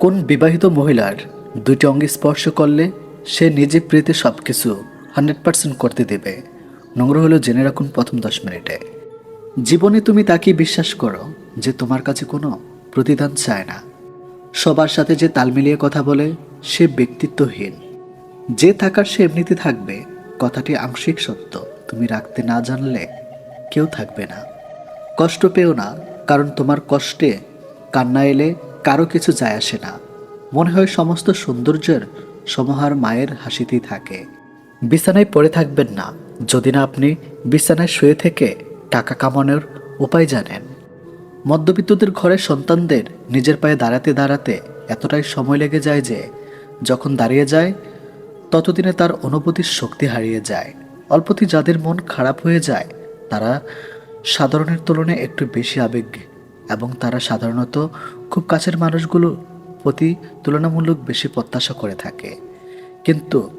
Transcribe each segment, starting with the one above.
কোন বিবাহিত মহিলার দুইটি অঙ্গে স্পর্শ করলে সে নিজে প্রীতি সব কিছু হান্ড্রেড পার্সেন্ট করতে দেবে? নোংরা হলো জেনে রাখুন প্রথম দশ মিনিটে। জীবনে তুমি তাকে বিশ্বাস করো যে তোমার কাছে কোনো প্রতিদান চায় না। সবার সাথে যে তাল মিলিয়ে কথা বলে, সে ব্যক্তিত্বহীন। যে থাকার সে এমনিতে থাকবে, কথাটি আংশিক সত্য। তুমি রাখতে না জানলে কেউ থাকবে না। কষ্ট পেও না, কারণ তোমার কষ্টে কান্না এলে কারও কিছু যায় আসে না। মনে হয় সমস্ত সৌন্দর্যের সমহার মায়ের হাসিতেই থাকে। বিছানায় পড়ে থাকবেন না, যদি না আপনি বিছানায় শুয়ে থেকে টাকা কামানোর উপায় জানেন। মধ্যবিত্তদের ঘরের সন্তানদের নিজের পায়ে দাঁড়াতে দাঁড়াতে এতটাই সময় লেগে যায় যে, যখন দাঁড়িয়ে যায়, ততদিনে তার অনুভূতির শক্তি হারিয়ে যায়। অল্পতি যাদের মন খারাপ হয়ে যায়, তারা সাধারণের তুলনায় একটু বেশি আবেগ এবং তারা সাধারণত খুব কাছের মানুষগুলো প্রতি তুলনামূলক বেশি প্রত্যাশা করে থাকে। কিন্তু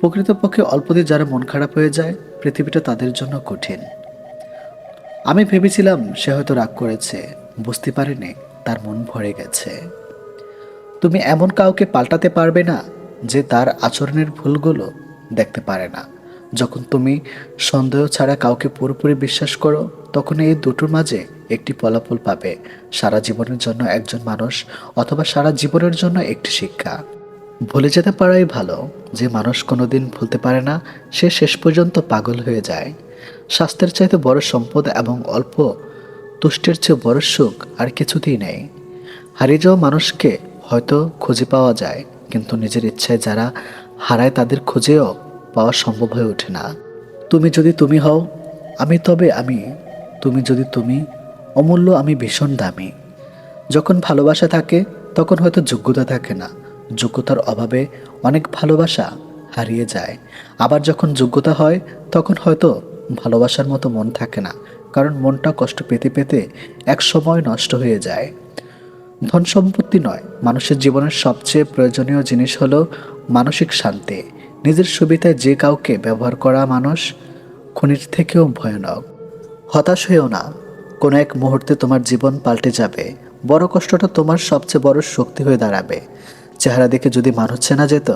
প্রকৃতপক্ষে অল্পদিন যারা মন খারাপ হয়ে যায়, পৃথিবীটা তাদের জন্য কঠিন। আমি ভেবেছিলাম সে হয়তো রাগ করেছে, বুঝতে পারেনি, তার মন ভরে গেছে। তুমি এমন কাউকে পাল্টাতে পারবে না যে তার আচরণের ভুলগুলো দেখতে পারে না। যখন তুমি সন্দেহ ছাড়া কাউকে পুরোপুরি বিশ্বাস করো, তখন এই দুটোর মাঝে একটি ফলাফল পাবে। সারা জীবনের জন্য একজন মানুষ অথবা সারা জীবনের জন্য একটি শিক্ষা। ভুলে যেতে পারাই ভালো। যে মানুষ কোনোদিন ভুলতে পারে না, সে শেষ পর্যন্ত পাগল হয়ে যায়। স্বাস্থ্যের চাইতে বড় সম্পদ এবং অল্প তুষ্টের চেয়ে বড় সুখ আর কিছুতেই নেই। হারিয়ে যাওয়া মানুষকে হয়তো খুঁজে পাওয়া যায়, কিন্তু নিজের ইচ্ছায় যারা হারায় তাদের খুঁজেও পাওয়া সম্ভব হয়ে ওঠে না। তুমি যদি তুমি হও, আমি তবে আমি। তুমি যদি তুমি, অমূল্য আমি ভীষণ দামি। যখন ভালোবাসা থাকে, তখন হয়তো যোগ্যতা থাকে না। যোগ্যতার অভাবে অনেক ভালোবাসা হারিয়ে যায়। আবার যখন যোগ্যতা হয়, তখন হয়তো ভালোবাসার মতো মন থাকে না, কারণ মনটা কষ্ট পেতে পেতে এক সময় নষ্ট হয়ে যায়। ধন সম্পত্তি নয়, মানুষের জীবনের সবচেয়ে প্রয়োজনীয় জিনিস হলো মানসিক শান্তি। নিজের সুবিধায় যে কাউকে ব্যবহার করা মানুষ খনির থেকেও ভয়ানক। হতাশ হয়েও না। কোনো এক মুহূর্তে তোমার জীবন পাল্টে যাবে। বড় কষ্টটা তোমার সবচেয়ে বড় শক্তি হয়ে দাঁড়াবে। চেহারা দেখে যদি মানুষ চেনা যেত,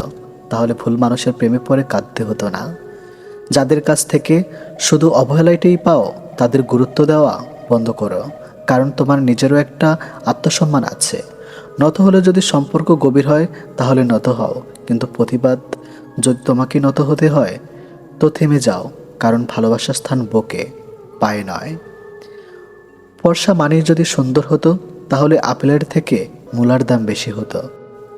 তাহলে ভুল মানুষের প্রেমে পড়ে কাঁদতে হতো না। যাদের কাছ থেকে শুধু অবহেলাইটাই পাও, তাদের গুরুত্ব দেওয়া বন্ধ করো। কারণ তোমার নিজেরও একটা আত্মসম্মান আছে। নত হলে যদি সম্পর্ক গভীর হয়, তাহলে নত হও। কিন্তু প্রতিবাদ যদি তোমাকে নত হতে হয়, তো থেমে যাও, কারণ ভালোবাসার স্থান বুকে, পায়ে নয়। ফর্সা মানি যদি সুন্দর হতো, তাহলে আপেলের থেকে মূলার দাম বেশি হতো।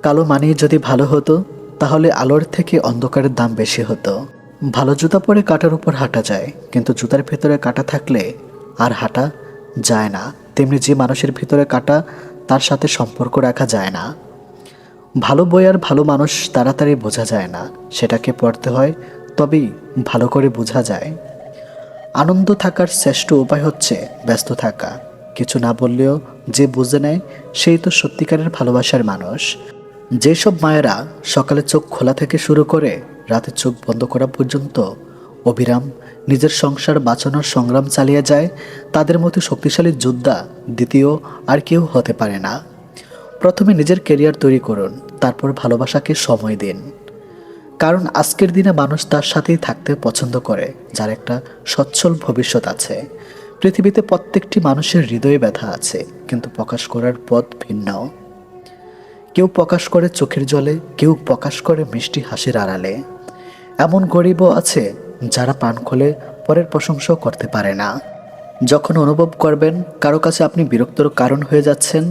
কালো মানি যদি ভালো হতো, তাহলে আলোর থেকে অন্ধকারের দাম বেশি হতো। ভালো জুতা পরে কাটার উপর হাঁটা যায়, কিন্তু জুতার ভেতরে কাটা থাকলে আর হাঁটা যায় না। তেমনি যে মানুষের ভিতরে কাটা, তার সাথে সম্পর্ক রাখা যায় না। ভালো বই আর ভালো মানুষ তাড়াতাড়ি বোঝা যায় না, সেটাকে পড়তে হয়, তবেই ভালো করে বোঝা যায়। আনন্দ থাকার শ্রেষ্ঠ উপায় হচ্ছে ব্যস্ত থাকা। কিছু না বললেও যে বুঝে নেয়, সেই তো সত্যিকারের ভালোবাসার মানুষ। যেসব মায়েরা সকালে চোখ খোলা থেকে শুরু করে রাতে চোখ বন্ধ করা পর্যন্ত অবিরাম নিজের সংসার বাঁচানোর সংগ্রাম চালিয়ে যায়, তাদের মতো শক্তিশালী যোদ্ধা দ্বিতীয় আর কেউ হতে পারে না। প্রথমে নিজের কেরিয়ার তৈরি করুন, তারপর ভালোবাসাকে সময় দিন। কারণ আজকের দিনে মানুষ তার সাথেই থাকতে পছন্দ করে, যার একটা সচ্ছল ভবিষ্যৎ আছে। পৃথিবীতে প্রত্যেকটি মানুষের হৃদয়ে ব্যথা আছে, কিন্তু প্রকাশ করার পথ ভিন্ন কেউ প্রকাশ করে চোখের জলে, কেউ প্রকাশ করে মিষ্টি হাসির আড়ালে। এমন গরিবও আছে, যারা পান খোলে, পরের প্রশংসাও করতে পারে না। যখন অনুভব করবেন, কারও কাছে আপনি বিরক্তর কারণ হয়ে যাচ্ছেন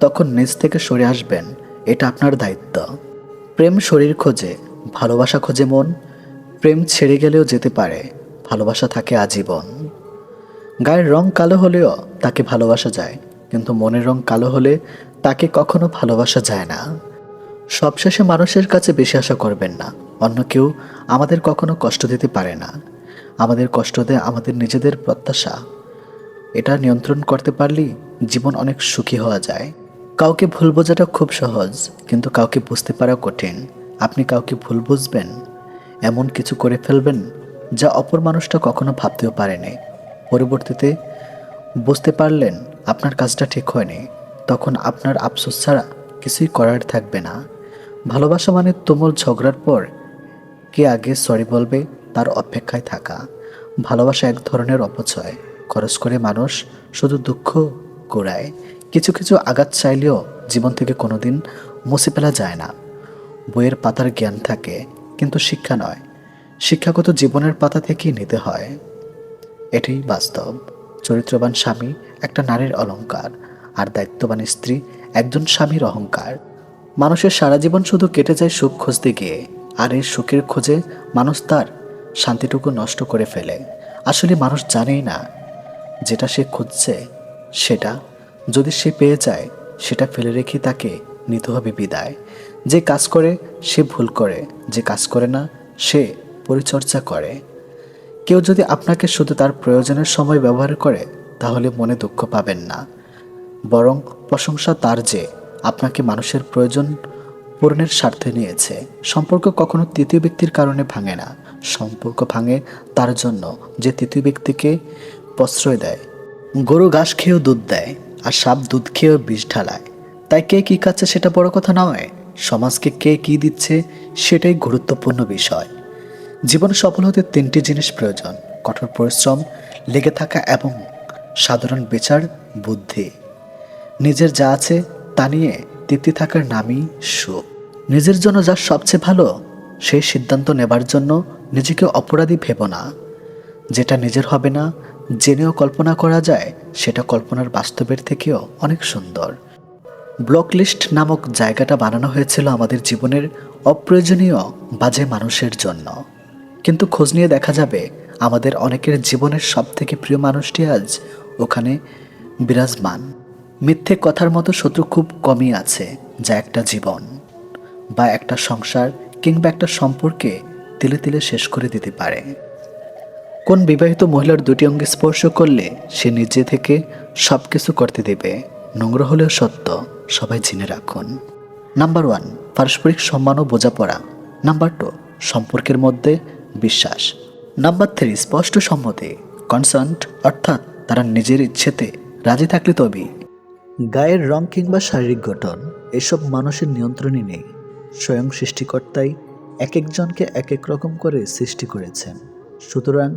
তখন নিজ থেকে সরে আসবেন, এটা আপনার দায়িত্ব। প্রেম শরীর খোঁজে, ভালোবাসা খোঁজে মন। প্রেম ছেড়ে গেলেও যেতে পারে, ভালোবাসা থাকে আজীবন। গায়ের রং কালো হলেও তাকে ভালোবাসা যায়, কিন্তু মনের রং কালো হলে তাকে কখনো ভালোবাসা যায় না। সবশেষে মানুষের কাছে বেশি আশা করবেন না, অন্য কেউ আমাদের কখনো কষ্ট দিতে পারে না। আমাদের কষ্ট দেয় আমাদের নিজেদের প্রত্যাশা। এটা নিয়ন্ত্রণ করতে পারলেই জীবন অনেক সুখী হওয়া যায়। কাউকে ভুল বোঝাটা খুব সহজ, কিন্তু কাউকে বুঝতে পারা কঠিন। আপনি কাউকে ভুল বুঝবেন, এমন কিছু করে ফেলবেন, যা অপর মানুষটা কখনো ভাবতেও পারেনি। পরবর্তীতে, বুঝতে পারলেন আপনার কাজটা ঠিক হয়নি, তখন আপনার আফসোস ছাড়া কিছুই করার থাকবে না। ভালোবাসা মানে তুমুল ঝগড়ার পর, কে আগে সরি বলবে তার অপেক্ষায় থাকা। ভালোবাসা এক ধরনের অপচয়। খরচ করে মানুষ শুধু দুঃখ কুড়ায়। কিছু কিছু আঘাত চাইলেও জীবন থেকে কোনোদিন মুছে ফেলা যায় না। বইয়ের পাতার জ্ঞান থাকে, কিন্তু শিক্ষা নয়। শিক্ষাগত জীবনের পাতা থেকেই নিতে হয়। এটাই বাস্তব। চরিত্রবান স্বামী একটা নারীর অলংকার, আর দায়িত্ববান স্ত্রী একজন স্বামীর অহংকার। মানুষের সারা জীবন শুধু কেটে যায় সুখ খুঁজতে গিয়ে, আর এই সুখের খোঁজে মানুষ তার শান্তিটুকু নষ্ট করে ফেলে। আসলে মানুষ জানেই না, যেটা সে খুঁজছে, সেটা যদি সে পেয়ে যায়, সেটা ফেলে রেখে তাকে নিতে হবে বিদায়। যে কাজ করে, সে ভুল করে। যে কাজ করে না, সে পরিচর্যা করে। কেউ যদি আপনাকে শুধু তার প্রয়োজনের সময় ব্যবহার করে, তাহলে মনে দুঃখ পাবেন না। বরং প্রশংসা তার যে আপনাকে মানুষের প্রয়োজন পূরণের স্বার্থে নিয়েছে। সম্পর্ক কখনো তৃতীয় ব্যক্তির কারণে ভাঙে না। সম্পর্ক ভাঙে তার জন্য যে তৃতীয় ব্যক্তিকে প্রশ্রয় দেয়। গরু, ঘাস খেয়েও দুধ দেয়। আর সাপ দুধ খেয়েও বিষ ঢালায়। তাই কে কী খাচ্ছে সেটা বড় কথা নয়। সমাজকে কে কী দিচ্ছে সেটাই গুরুত্বপূর্ণ বিষয়। জীবনে সফল হতে তিনটি জিনিস প্রয়োজন। কঠোর পরিশ্রম, লেগে থাকা এবং সাধারণ বিচার, বুদ্ধি। নিজের যা আছে তা নিয়ে তৃপ্তি থাকার নামই সুখ। নিজের জন্য যা সবচেয়ে ভালো, সেই সিদ্ধান্ত নেবার জন্য নিজেকে অপরাধী ভেব না। যেটা নিজের হবে না, জেনেও কল্পনা করা যায় সেটা কল্পনার বাস্তবের থেকেও অনেক সুন্দর। ব্লক লিস্ট নামক জায়গাটা বানানো হয়েছিল আমাদের জীবনের অপ্রয়োজনীয় বাজে মানুষের জন্য। কিন্তু খোঁজ নিয়ে দেখা যাবে, আমাদের অনেকের জীবনের সব থেকে প্রিয় মানুষটি আজ ওখানে বিরাজমান। মিথ্যে কথার মতো শত্রু খুব কমই আছে যা একটা জীবন বা একটা সংসার কিংবা একটা সম্পর্কে তিলে তিলে শেষ করে দিতে পারে। কোন বিবাহিত মহিলার দুটি অঙ্গে স্পর্শ করলে সে নিজে থেকে সব কিছু করতে দেবে? নোংরা হলেও সত্য, সবাই জেনে রাখুন। নাম্বার ওয়ান, পারস্পরিক সম্মান ও বোঝাপড়া। নাম্বার টু, সম্পর্কের মধ্যে বিশ্বাস। নাম্বার থ্রি, স্পষ্ট সম্মতি কনসার্ট অর্থাৎ তারা নিজের ইচ্ছেতে রাজি থাকলে তবেই। গায়ের রং কিংবা শারীরিক গঠন, এসব মানুষের নিয়ন্ত্রণে নেই। স্বয়ং সৃষ্টিকর্তাই এক একজনকে এক এক রকম করে সৃষ্টি করেছেন। সুতরাং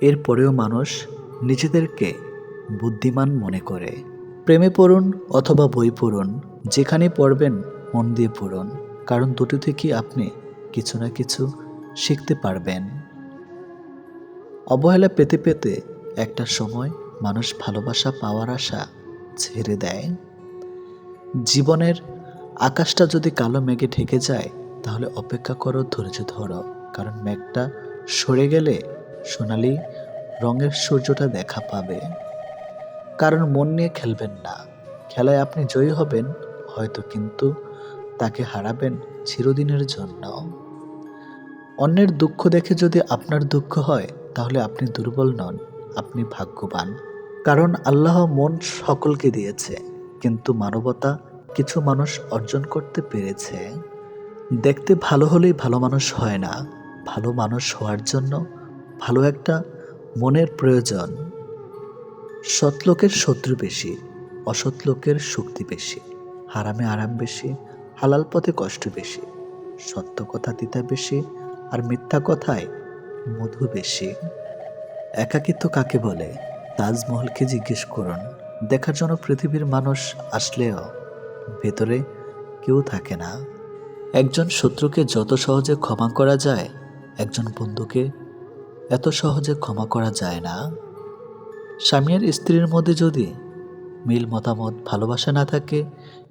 এরপরেও মানুষ নিজেদেরকে বুদ্ধিমান মনে করে। প্রেমে পড়ুন অথবা বই পড়ুন যেখানে পড়বেন মন দিয়ে পড়ুন, কারণ দুটো থেকেই আপনি কিছু না কিছু শিখতে পারবেন। অবহেলা পেতে পেতে একটা সময় মানুষ ভালোবাসা পাওয়ার আশা ছেড়ে দেয়। জীবনের আকাশটা যদি কালো মেঘে ঢেকে যায়, তাহলে অপেক্ষা করো ধৈর্য ধরো, কারণ মেঘটা সরে গেলে সোনালি রঙের সূর্যটা দেখা পাবে। কারণ মন নিয়ে খেলবেন না। খেলায় আপনি জয়ী হবেন, হয়তো কিন্তু তাকে হারাবেন চিরদিনের জন্য। অন্যের দুঃখ দেখে যদি আপনার দুঃখ হয়, তাহলে আপনি দুর্বল নন, আপনি ভাগ্যবান। কারণ আল্লাহ মন সকলকে দিয়েছে, কিন্তু মানবতা কিছু মানুষ অর্জন করতে পেরেছে। দেখতে ভালো হলেই ভালো মানুষ হয় না, ভালো মানুষ হওয়ার জন্য ভালো একটা মনের প্রয়োজন। সৎ লোকের শত্রু বেশি, অসৎ লোকের শক্তি বেশি, হারামে আরাম বেশি, হালাল পথে কষ্ট বেশি, সত্য কথা দিতে বেশি আর মিথ্যা কথায় মধু বেশি। একাকিত্ব কাকে বলে? তাজমহলকে জিজ্ঞেস করুন। দেখার জন্য পৃথিবীর মানুষ আসলেও ভেতরে কেউ থাকে না। একজন শত্রুকে যত সহজে ক্ষমা করা যায়, একজন বন্ধুকে এত সহজে ক্ষমা করা যায় না? স্বামী আর স্ত্রীর মধ্যে যদি মিল মতামত, ভালোবাসা না থাকে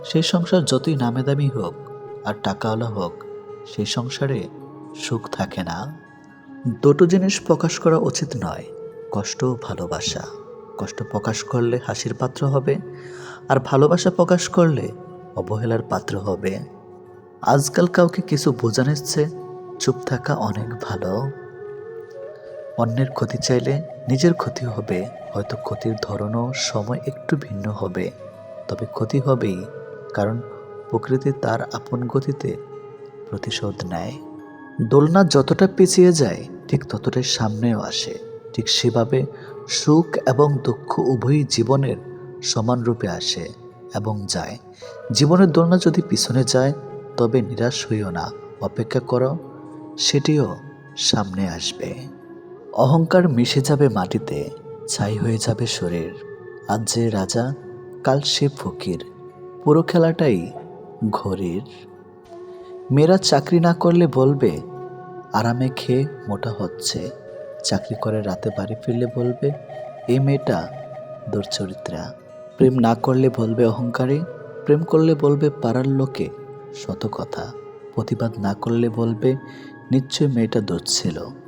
সেই সংসার যতই নামে দামি হোক আর টাকাওয়ালা হোক সেই সংসারে সুখ থাকে না? দুটো জিনিস প্রকাশ করা উচিত নয়, কষ্ট ভালোবাসা। কষ্ট প্রকাশ করলে হাসির পাত্র হবে আর ভালোবাসা প্রকাশ করলে অবহেলার পাত্র হবে। আজকাল কাউকে কিছু বোঝানোর চেয়ে চুপ থাকা অনেক ভালো। অন্যের ক্ষতি চাইলে নিজের ক্ষতি হবে। হয়তো ক্ষতির ধরনও সময় একটু ভিন্ন হবে। তবে ক্ষতি হবেই, কারণ প্রকৃতি তার আপন গতিতে প্রতিশোধ নেয়। দোলনা যতটা পিছিয়ে যায়, ঠিক ততটাই সামনেও আসে। ঠিক সেভাবে সুখ এবং দুঃখ উভয়ই জীবনের সমান রূপে আসে এবং যায়। জীবনের দোলনা যদি পিছনে যায়, তবে নিরাশ হইও না। অপেক্ষা করো, সেটিও সামনে আসবে। অহংকার মিশে যাবে মাটিতে, ছাই হয়ে যাবে শরীর। আজ যে রাজা, কাল সে ফকির। পুরো খেলাটাই ঘড়ির মেয়েরা চাকরি না করলে বলবে, আরামে খেয়ে মোটা হচ্ছে। চাকরি করে রাতে বাড়ি ফিরলে বলবে, এই মেয়েটা দুর্চরিত্রা প্রেম না করলে বলবে অহংকারী, প্রেম করলে বলবে পাড়ার লোকে শত কথা প্রতিবাদ না করলে বলবে নিশ্চয় মেয়েটা দোষ ছিল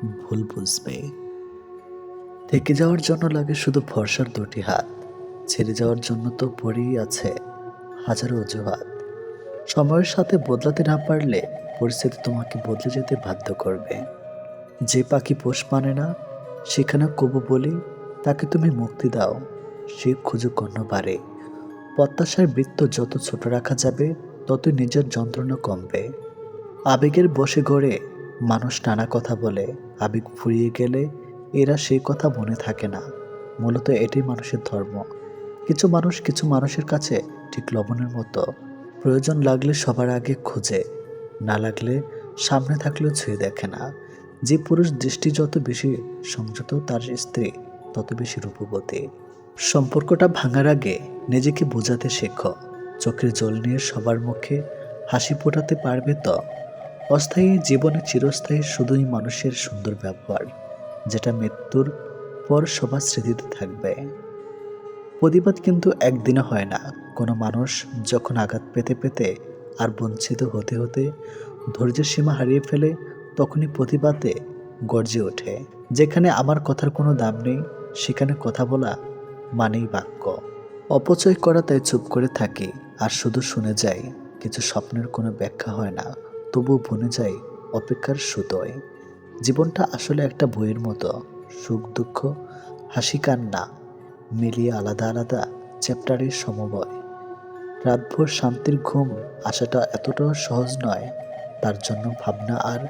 ভুল বুঝবে। থেকে যাওয়ার জন্য লাগে শুধু ভরসার দুটি হাত। ছেড়ে যাওয়ার জন্য তো পড়েই আছে হাজারো অজুহাত। সময়ের সাথে বদলাতে না পারলে পরিস্থিতি তোমাকে বদলে যেতে বাধ্য করবে। যে পাখি পোষ মানে না, সেখানে কবু বলি তাকে তুমি মুক্তি দাও, সে খুঁজে কর্ণ বাড়ে প্রত্যাশার বৃত্ত যত ছোট রাখা যাবে, ততই নিজের যন্ত্রণা কমবে। আবেগের বসে গড়ে মানুষ নানা কথা বলে আবেগ ফুরিয়ে গেলে এরা সেই কথা মনে থাকে না। মূলত এটাই মানুষের ধর্ম। কিছু মানুষ কিছু মানুষের কাছে ঠিক লবণের মতো। প্রয়োজন লাগলে সবার আগে খোঁজে। না লাগলে সামনে থাকলেও ছুঁয়ে দেখে না। যে পুরুষ দৃষ্টি যত বেশি সংযত, তার স্ত্রী তত বেশি রূপবতী। সম্পর্কটা ভাঙার আগে নিজেকে বোঝাতে শেখো। চোখের জল নিয়ে সবার মুখে হাসি ফোটাতে পারবে তো? অস্থায়ী জীবনে চিরস্থায়ী শুধুই মানুষের সুন্দর ব্যবহার, যেটা মৃত্যুর পর সবার স্মৃতিতে থাকবে। প্রতিবাদ কিন্তু একদিনে হয় না। কোনো মানুষ যখন আঘাত পেতে পেতে আর বঞ্চিত হতে হতে ধৈর্যের সীমা হারিয়ে ফেলে, তখনই প্রতিবাদে গর্জে ওঠে। যেখানে আমার কথার কোনো দাম নেই, সেখানে কথা বলা মানেই বাক্য। অপচয় করা তাই চুপ করে থাকি আর শুধু শুনে যাই, কিছু স্বপ্নের কোনো ব্যাখ্যা হয় না। তবু বনে যায় অপেক্ষার সুতোয় জীবনটা আসলে একটা বইয়ের মতো। সুখ, দুঃখ, হাসি, কান্না মিলিয়ে আলাদা আলাদা চ্যাপ্টারের সমবয়। রাতভর শান্তির ঘুম আসাটা এতটাও সহজ নয়, তার জন্য ভাবনা আর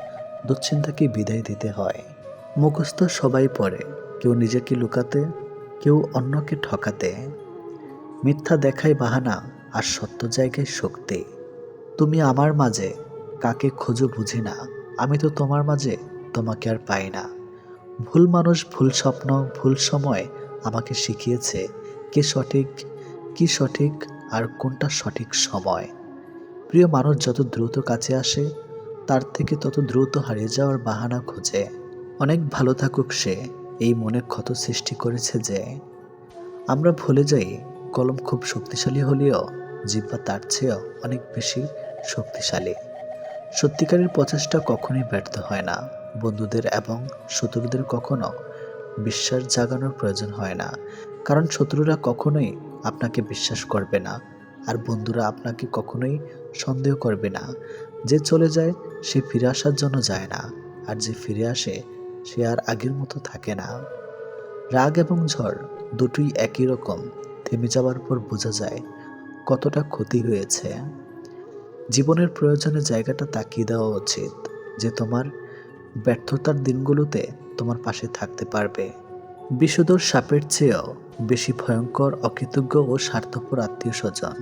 দুশ্চিন্তাকে বিদায় দিতে হয়। মুখস্থ সবাই পড়ে, কেউ নিজেকে লুকাতে, কেউ অন্যকে ঠকাতে। মিথ্যা দেখায় বাহানা আর সত্য জায়গায় শক্তি। তুমি আমার মাঝে কাকে খোঁজো বুঝি না। আমি তো তোমার মাঝে তোমাকে আর পাই না। ভুল মানুষ ভুল স্বপ্ন, ভুল সময় আমাকে শিখিয়েছে কে সঠিক, কি সঠিক আর কোনটা সঠিক সময়। প্রিয় মানুষ যত দ্রুত কাছে আসে, তার থেকে তত দ্রুত হারিয়ে যাওয়ার বাহানা খোঁজে। অনেক ভালো থাকুক সে, এই মনে ক্ষত সৃষ্টি করেছে যে। আমরা ভুলে যাই, কলম খুব শক্তিশালী হলেও জিব্বা তার চেয়েও অনেক বেশি শক্তিশালী। সত্যিকারের প্রচেষ্টা কখনোই ব্যর্থ হয় না। বন্ধুদের এবং শত্রুদের কখনো বিশ্বাস জাগানোর প্রয়োজন হয় না। কারণ শত্রুরা কখনোই আপনাকে বিশ্বাস করবে না আর বন্ধুরা আপনাকে কখনোই সন্দেহ করবে না। যে চলে যায়, সে ফিরে আসার জন্য যায় না আর যে ফিরে আসে, সে আর আগের মতো থাকে না। রাগ এবং ঝড় দুটোই একই রকম। থেমে যাওয়ার পর বোঝা যায় কতটা ক্ষতি হয়েছে জীবনের প্রয়োজনে জায়গাটা তাকিয়ে দেওয়া উচিত, যে তোমার ব্যর্থতার দিনগুলোতে তোমার পাশে থাকতে পারবে। বিষধর সাপের চেয়েও বেশি ভয়ঙ্কর, অকৃতজ্ঞ ও স্বার্থপর আত্মীয় স্বজন।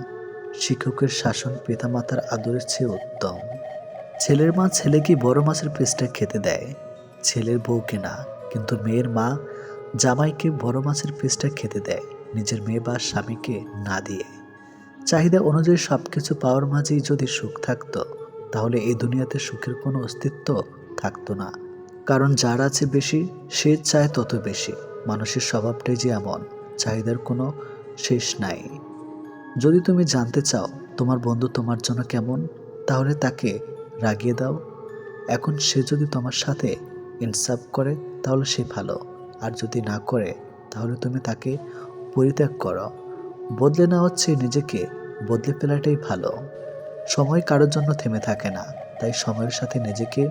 শিক্ষকের শাসন পিতামাতার আদরের চেয়ে উত্তম। ছেলের মা ছেলেকে বড় মাছের পেস্টটা খেতে দেয়? ছেলের বউকে না, কিন্তু মেয়ের মা জামাইকে বড় মাছের পিসটা খেতে দেয়। নিজের মেয়ে বা স্বামীকে না দিয়ে। চাহিদা অনুযায়ী সব কিছু পাওয়ার মাঝেই যদি সুখ থাকতো, তাহলে এই দুনিয়াতে সুখের কোনো অস্তিত্ব থাকতো না। কারণ যার আছে বেশি, সে চায় তত বেশি। মানুষের স্বভাবটাই যে এমন, চাহিদার কোনো শেষ নাই। যদি তুমি জানতে চাও, তোমার বন্ধু তোমার জন্য কেমন, তাহলে তাকে রাগিয়ে দাও। এখন সে যদি তোমার সাথে ইনসাফ করে, তাহলে সে ভালো। আর যদি না করে, তাহলে তুমি তাকে পরিত্যাগ করো। বদলে নেওয়া হচ্ছে নিজেকে বদলে ফেলাটাই ভালো। সময় কারোর জন্য থেমে থাকে না, তাই সময়ের সাথে নিজেকে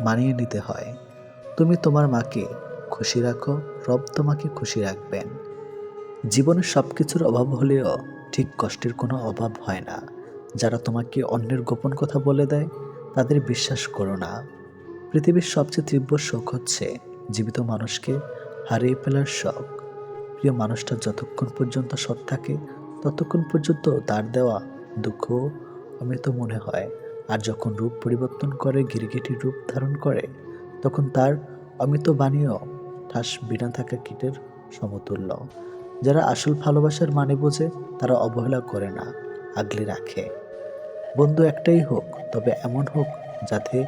মানিয়ে নিতে হয়। তুমি তোমার মাকে খুশি রাখো, রব তোমাকে খুশি রাখবেন। জীবনে সব কিছুর অভাব হলেও ঠিক কষ্টের কোনো অভাব হয় না। যারা তোমাকে অন্যের গোপন কথা বলে দেয়, তাদের বিশ্বাস করো না। পৃথিবীর সবচেয়ে তীব্র শোক হচ্ছে জীবিত মানুষকে হারিয়ে ফেলার শখ। প্রিয় মানুষটা যতক্ষণ পর্যন্ত সৎ থাকে ততক্ষণ পর্যন্ত তার দেওয়া দুঃখ অমৃত মনে হয়। আর যখন রূপ পরিবর্তন করে গিরগিটির রূপ ধারণ করে, তখন তার অমৃত বাণীও ঠাস বিনা থাকা কীটের সমতুল্য। যারা আসল ভালোবাসার মানে বোঝে, তারা অবহেলা করে না, আগলে রাখে। বন্ধু একটাই হোক, তবে এমন হোক যাতে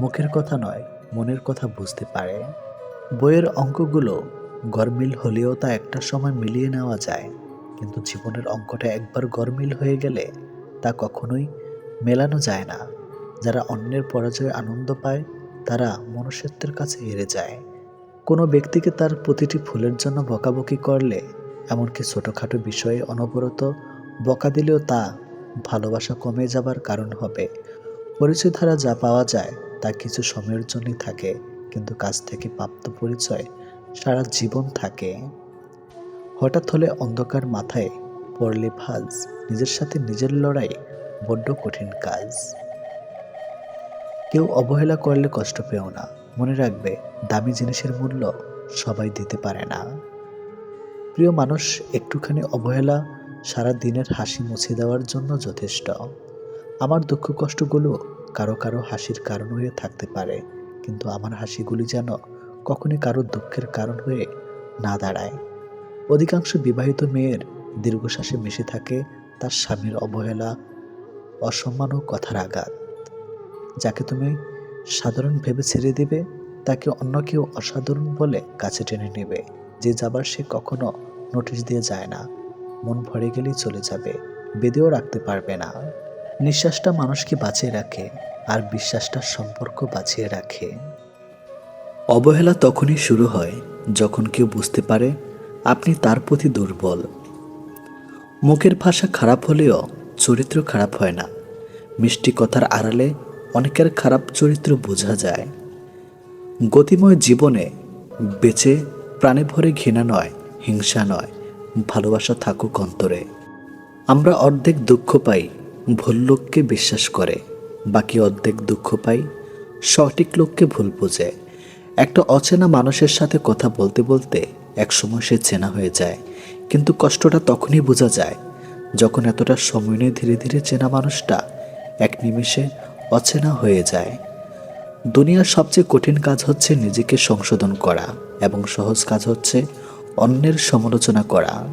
মুখের কথা নয়, মনের কথা বুঝতে পারে। বইয়ের অঙ্কগুলো গরমিল হলেও তা একটা সময় মিলিয়ে নেওয়া যায়। কিন্তু জীবনের অঙ্কটা একবার গরমিল হয়ে গেলে তা কখনোই মেলানো যায় না। যারা অন্যের পরাজয়ে আনন্দ পায়, তারা মনুষ্যত্বের কাছে হেরে যায়। কোনো ব্যক্তিকে তার প্রতিটি ভুলের জন্য বকাবকি করলে এমনকি ছোটোখাটো বিষয়ে অনবরত বকা দিলেও তা ভালোবাসা কমে যাবার কারণ হবে। পরিচয় ধারা যা পাওয়া যায়, তা কিছু সময়ের জন্যই থাকে, কিন্তু কাছ থেকে প্রাপ্ত পরিচয় সারা জীবন থাকে। হঠাৎ হলে অন্ধকার মাথায় পড়লে ভাজ নিজের সাথে নিজের লড়াই বড্ড কঠিন কাজ। কেউ অবহেলা করলে কষ্ট পেও না। মনে রাখবে, দামি জিনিসের মূল্য সবাই দিতে পারে না। প্রিয় মানুষ, একটুখানি অবহেলা সারা দিনের হাসি মুছে দেওয়ার জন্য যথেষ্ট। আমার দুঃখ কষ্টগুলো কারও কারও হাসির কারণ হয়ে থাকতে পারে, কিন্তু আমার হাসিগুলি যেন কখনই কারও দুঃখের কারণ হয়ে না দাঁড়ায়। অধিকাংশ বিবাহিত মেয়ের দীর্ঘশ্বাসে মিশে থাকে তার স্বামীর অবহেলা, অসম্মান ও কথার আঘাত। যাকে তুমি সাধারণ ভেবে ছেড়ে দিবে, তাকে অন্য কেউ অসাধারণ বলে কাছে টেনে নেবে, যে যাবার সে কখনো নোটিশ দিয়ে যায় না। মন ভরে গেলেই চলে যাবে, বেঁধেও রাখতে পারবে না। নিঃশ্বাসটা মানুষকে বাঁচিয়ে রাখে, আর বিশ্বাসটা সম্পর্ক বাঁচিয়ে রাখে। অবহেলা তখনই শুরু হয়, যখন কেউ বুঝতে পারে আপনি তার প্রতি দুর্বল। মুখের ভাষা খারাপ হলেও চরিত্র খারাপ হয় না। মিষ্টি কথার আড়ালে অনেকের খারাপ চরিত্র বোঝা যায়। গতিময় জীবনে বেঁচে প্রাণে ভরে ঘৃণা নয়, হিংসা নয়, ভালোবাসা থাকুক অন্তরে। আমরা অর্ধেক দুঃখ পাই, ভুল লোককে বিশ্বাস করে। বাকি অর্ধেক দুঃখ পাই, সঠিক লোককে ভুল বোঝে। একটা অচেনা মানুষের সাথে কথা বলতে বলতে একসময় সে চেনা হয়ে যায়। কিন্তু কষ্টটা তখনই বোঝা যায়, যখন এতটা সময় নিয়ে ধীরে ধীরে চেনা মানুষটা এক নিমেষে অচেনা হয়ে যায়। দুনিয়ার সবচেয়ে কঠিন কাজ হচ্ছে নিজেকে সংশোধন করা এবং সহজ কাজ হচ্ছে অন্যের সমালোচনা করা।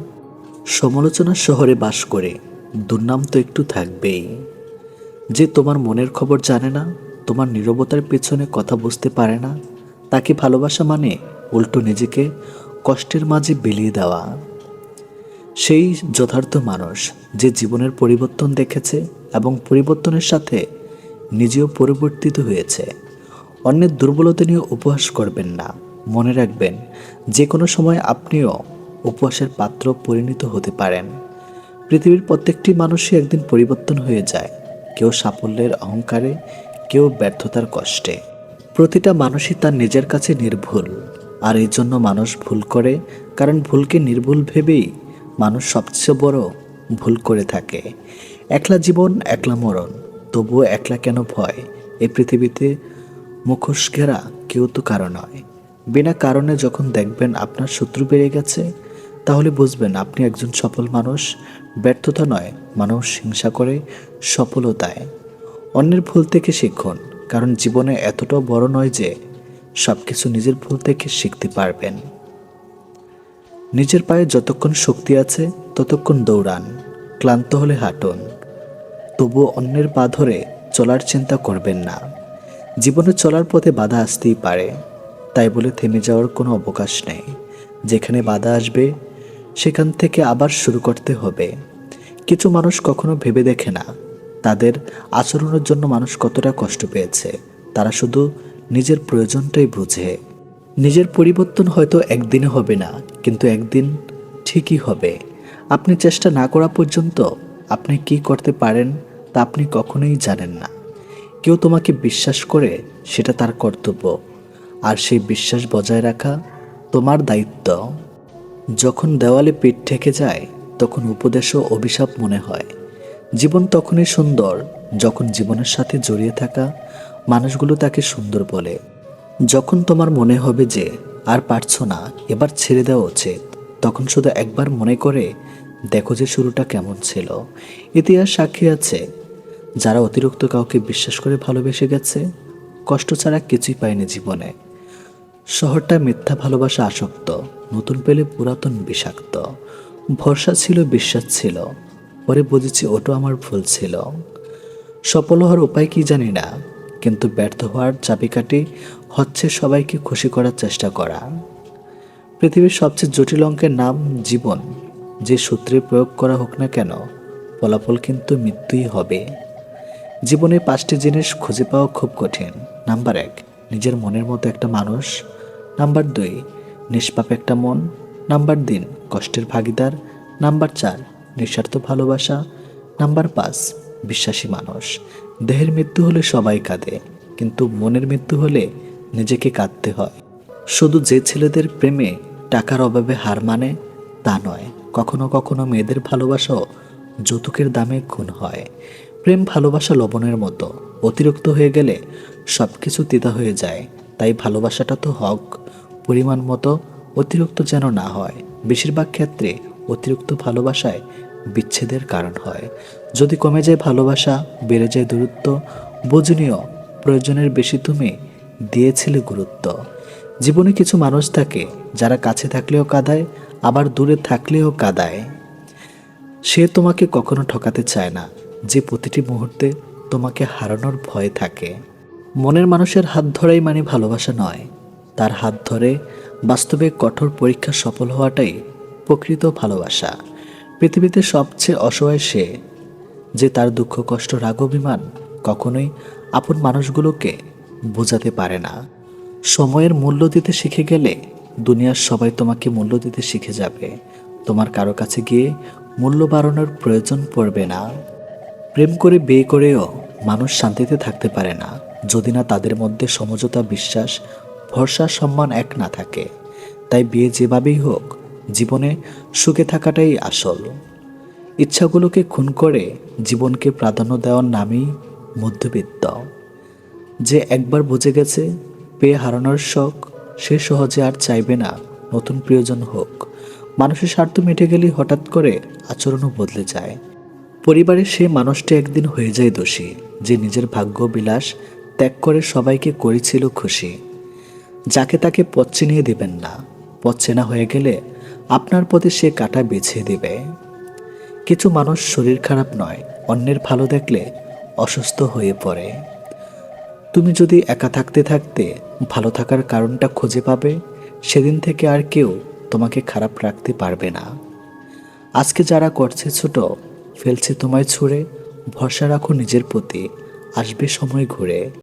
সমালোচনার শহরে বাস করে, দুর্নাম তো একটু থাকবেই। যে তোমার মনের খবর জানে না, তোমার নীরবতার পেছনে কথা বুঝতে পারে না, তাকে ভালোবাসা মানে উল্টো নিজেকে কষ্টের মাঝে বিলিয়ে দেওয়া। সেই যথার্থ মানুষ যে জীবনের পরিবর্তন দেখেছে এবং পরিবর্তনের সাথে নিজেও পরিবর্তিত হয়েছে। অন্যের দুর্বলতা নিয়ে উপহাস করবেন না। মনে রাখবেন, যে কোনো সময় আপনিও উপহাসের পাত্র পরিণত হতে পারেন। পৃথিবীর প্রত্যেকটি মানুষই একদিন পরিবর্তন হয়ে যায়। কেউ সাফল্যের অহংকারে, কেউ ব্যর্থতার কষ্টে। প্রতিটা মানুষই তার নিজের কাছে নির্ভুল। আর এই জন্য মানুষ ভুল করে, কারণ ভুলকে নির্ভুল ভেবেই মানুষ সবচেয়ে বড় ভুল করে থাকে। একলা জীবন, একলা মরণ, তবুও একলা কেন ভয়? এ পৃথিবীতে মুখোশ ঘেরা কেউ তো কারও নয়। বিনা কারণে যখন দেখবেন আপনার শত্রু বেড়ে গেছে, তাহলে বুঝবেন আপনি একজন সফল মানুষ, ব্যর্থতা নয়, মানুষ হিংসা করে সফলতায়। অন্যের ভুল থেকে শিখুন, কারণ জীবনে এতটাও বড় নয় যে সব কিছু নিজের ভুল থেকে শিখতে পারবেন। নিজের পায়ে যতক্ষণ শক্তি আছে, ততক্ষণ দৌড়ান, ক্লান্ত হলে হাঁটুন। তবুও অন্যের পা ধরে চলার চিন্তা করবেন না। জীবনে চলার পথে বাধা আসতেই পারে। তাই বলে থেমে যাওয়ার কোনো অবকাশ নেই। যেখানে বাধা আসবে, সেখান থেকে আবার শুরু করতে হবে। কিছু মানুষ কখনো ভেবে দেখে না। তাদের আচরণের জন্য মানুষ কতটা কষ্ট পেয়েছে। তারা শুধু নিজের প্রয়োজনটাই বুঝে। নিজের পরিবর্তন হয়তো একদিনে হবে না, কিন্তু একদিন ঠিকই হবে। আপনি চেষ্টা না করা পর্যন্ত আপনি কি করতে পারেন তা আপনি কখনোই জানেন না। কেউ তোমাকে বিশ্বাস করে সেটা তার কর্তব্য। আর সেই বিশ্বাস বজায় রাখা তোমার দায়িত্ব। যখন দেওয়ালে পিঠ ঠেকে যায়, তখন উপদেশও অভিশাপ মনে হয়। জীবন তখনই সুন্দর যখন জীবনের সাথে জড়িয়ে থাকা মানুষগুলো তাকে সুন্দর বলে। যখন তোমার মনে হবে যে আর পারছ না, এবার ছেড়ে দেওয়া উচিত। তখন শুধু একবার মনে করে দেখো যে শুরুটা কেমন ছিল। ইতিহাস সাক্ষী আছে। যারা অতিরিক্ত কাউকে বিশ্বাস করে ভালোবেসে গেছে, কষ্ট ছাড়া কিছুই পায়নি জীবনে। শহরটা মিথ্যা ভালোবাসা আসক্ত, নতুন পেলে পুরাতন বিষাক্ত। ভরসা ছিল, বিশ্বাস ছিল। পরে বুঝেছি ওটা আমার ভুল ছিল। সফল হওয়ার উপায় কি জানি না। কিন্তু ব্যর্থ হওয়ার চাবিকাঠি হচ্ছে সবাইকে খুশি করার চেষ্টা করা। পৃথিবীর সবচেয়ে জটিল অঙ্কের নাম জীবন। যে সূত্রে প্রয়োগ করা হোক না কেন, ফলাফল কিন্তু মৃত্যুই হবে। জীবনে পাঁচটি জিনিস খুঁজে পাওয়া খুব কঠিন। নাম্বার এক, নিজের মনের মতো একটা মানুষ। নাম্বার দুই, নিষ্পাপ একটা মন। নাম্বার তিন, কষ্টের ভাগিদার। নাম্বার চার, নিঃস্বার্থ ভালোবাসা। নাম্বার পাঁচ, বিশ্বাসী মানুষ। দেহের মৃত্যু হলে সবাই কাঁদে, কিন্তু মনের মৃত্যু হলে নিজেকে কাঁদতে হয়। শুধু যে ছেলেদের প্রেমে টাকার অভাবে হার মানে তা নয়, কখনো কখনো মেয়েদের ভালোবাসাও যৌতুকের দামে খুন হয়। প্রেম ভালোবাসা লবণের মতো, অতিরিক্ত হয়ে গেলে সব কিছু তিতা হয়ে যায়, তাই ভালোবাসাটা তো হক, পরিমাণ মতো অতিরিক্ত যেন না হয়। বেশিরভাগ ক্ষেত্রে অতিরিক্ত ভালোবাসায় বিচ্ছেদের কারণ হয়। যদি কমে যায় ভালোবাসা, বেড়ে যায় দূরত্ব, বোঝনীয়, প্রয়োজনের বেশি তুমি দিয়েছিলে গুরুত্ব। জীবনে কিছু মানুষ থাকে যারা কাছে থাকলেও কাদায়, আবার দূরে থাকলেও কাদায়। সে তোমাকে কখনো ঠকাতে চায় না, যে প্রতিটি মুহূর্তে তোমাকে হারানোর ভয় থাকে। মনের মানুষের হাত ধরাই মানে ভালোবাসা নয়। তার হাত ধরে বাস্তবে কঠোর পরীক্ষা সফল হওয়াটাই প্রকৃত ভালোবাসা। পৃথিবীতে সবচেয়ে অসহায় সে যে তার দুঃখ, কষ্ট, রাগ, অভিমান কখনোই আপন মানুষগুলোকে বোঝাতে পারে না। সময়ের মূল্য দিতে শিখে গেলে দুনিয়ার সবাই তোমাকে মূল্য দিতে শিখে যাবে। তোমার কারও কাছে গিয়ে মূল্য বাড়ানোর প্রয়োজন পড়বে না। প্রেম করে বিয়ে করেও মানুষ শান্তিতে থাকতে পারে না, যদি না তাদের মধ্যে সমঝোতা, বিশ্বাস, ভরসা, সম্মান এক না থাকে। তাই বিয়ে যেভাবেই হোক, জীবনে সুখে থাকাটাই আসল। ইচ্ছাগুলোকে খুন করে জীবনকে প্রাধান্য দেওয়ার নামই মধ্যবিত্ত। যে একবার বুঝে গেছে, পেয়ে হারানোর শখ, সে সহজে আর চাইবে না, নতুন প্রিয়জন হোক। মানুষের স্বার্থ মিটে গেলে হঠাৎ করে আচরণও বদলে যায়। পরিবারের সে মানুষটি একদিন হয়ে যায় দোষী, যে নিজের ভাগ্য বিলাস ত্যাগ করে সবাইকে করেছিল খুশি। যাকে তাকে পথ চিনিয়ে দেবেন না। পথ চেনা হয়ে গেলে আপনার পথে সে কাটা বেছে দেবে। কিছু মানুষ শরীর খারাপ নয়, অন্যের ভালো দেখলে অসুস্থ হয়ে পড়ে। তুমি যদি একা থাকতে থাকতে ভালো থাকার কারণটা খুঁজে পাবে, সেদিন থেকে আর কেউ তোমাকে খারাপ রাখতে পারবে না। আজকে যারা করছে ছোট, ফেলছে তোমায় ছুঁড়ে, ভরসা রাখো নিজের প্রতি, আসবে সময় ঘুরে।